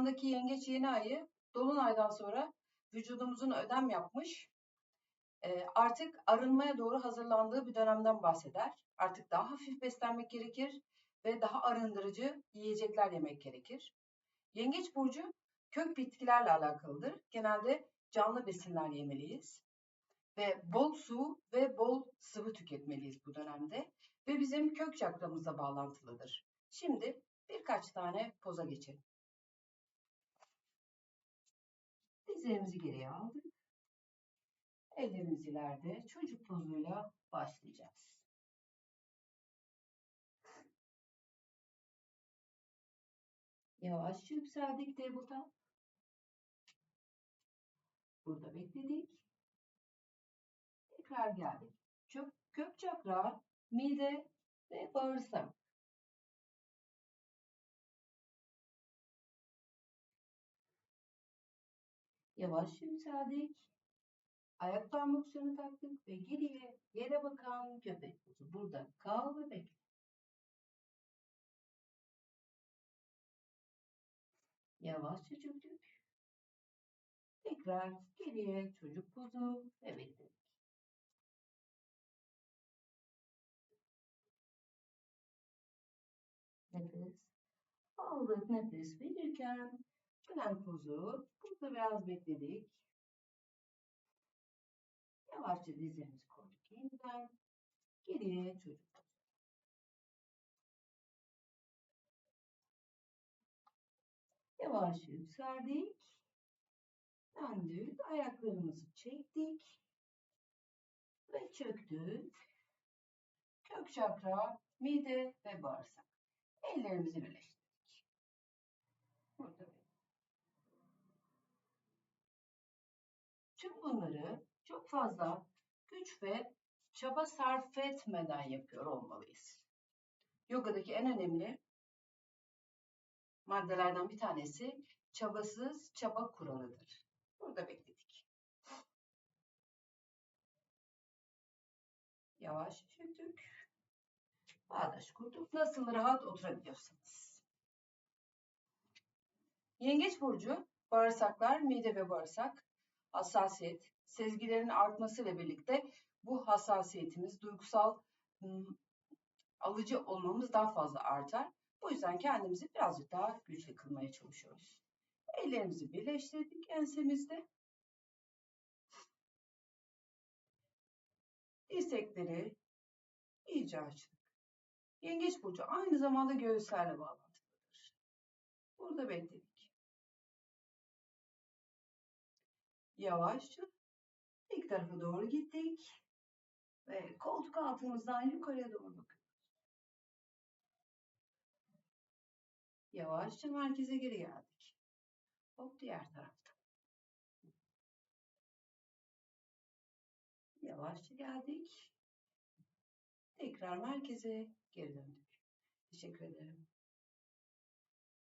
andaki yengeç yeni ayı dolunaydan sonra vücudumuzun ödem yapmış e, artık arınmaya doğru hazırlandığı bir dönemden bahseder. Artık daha hafif beslenmek gerekir ve daha arındırıcı yiyecekler yemek gerekir. Yengeç burcu kök bitkilerle alakalıdır. Genelde canlı besinler yemeliyiz ve bol su ve bol sıvı tüketmeliyiz bu dönemde ve bizim kök çakramızla bağlantılıdır. Şimdi birkaç tane poza geçelim. Dizlerimizi geriye aldık. Ellerimiz ileride çocuk pozuyla başlayacağız. Yavaşça yükseldik tabletop. Burada bekledik. Tekrar geldik. Kök, kök çakra, mide ve bağırsak. Yavaş yükseldik. Ayak parmaklarını taktık ve geriye yere bakan köpek pozu. Burada kal ve bekle. Yavaşça çöktük. Tekrar geriye çocuk pozu ve bekledik. Nefes. Aldık nefes verirken Plank pozu. Burada biraz bekledik. Yavaşça dizlerimizi koyduk yeniden. Geriye çocuk pozu. Yavaşça yükseldik. Döndük. Ayaklarımızı çektik. Ve çöktük. Kök çakra, mide ve bağırsak. Ellerimizi birleştirdik. Burada Bunları çok fazla güç ve çaba sarf etmeden yapıyor olmalıyız. Yogadaki en önemli maddelerden bir tanesi çabasız çaba kuralıdır. Burada bekledik. Yavaş çöktük. Bağdaş kurduk. Nasıl rahat oturabiliyorsanız. Yengeç burcu bağırsaklar, mide ve bağırsak hassasiyet, sezgilerin artmasıyla birlikte bu hassasiyetimiz, duygusal alıcı olmamız daha fazla artar. Bu yüzden kendimizi birazcık daha güçlü kılmaya çalışıyoruz. Ellerimizi birleştirdik ensemizde. Dirsekleri iyice açtık. Yengeç burcu aynı zamanda göğüslerle bağlantılıdır. Burada bekledik. Yavaşça ilk tarafa doğru gittik. Ve koltuk altımızdan yukarıya doğru bakıyoruz. Yavaşça merkeze geri geldik. Hop diğer tarafta. Yavaşça geldik. Tekrar merkeze geri döndük. Teşekkür ederim.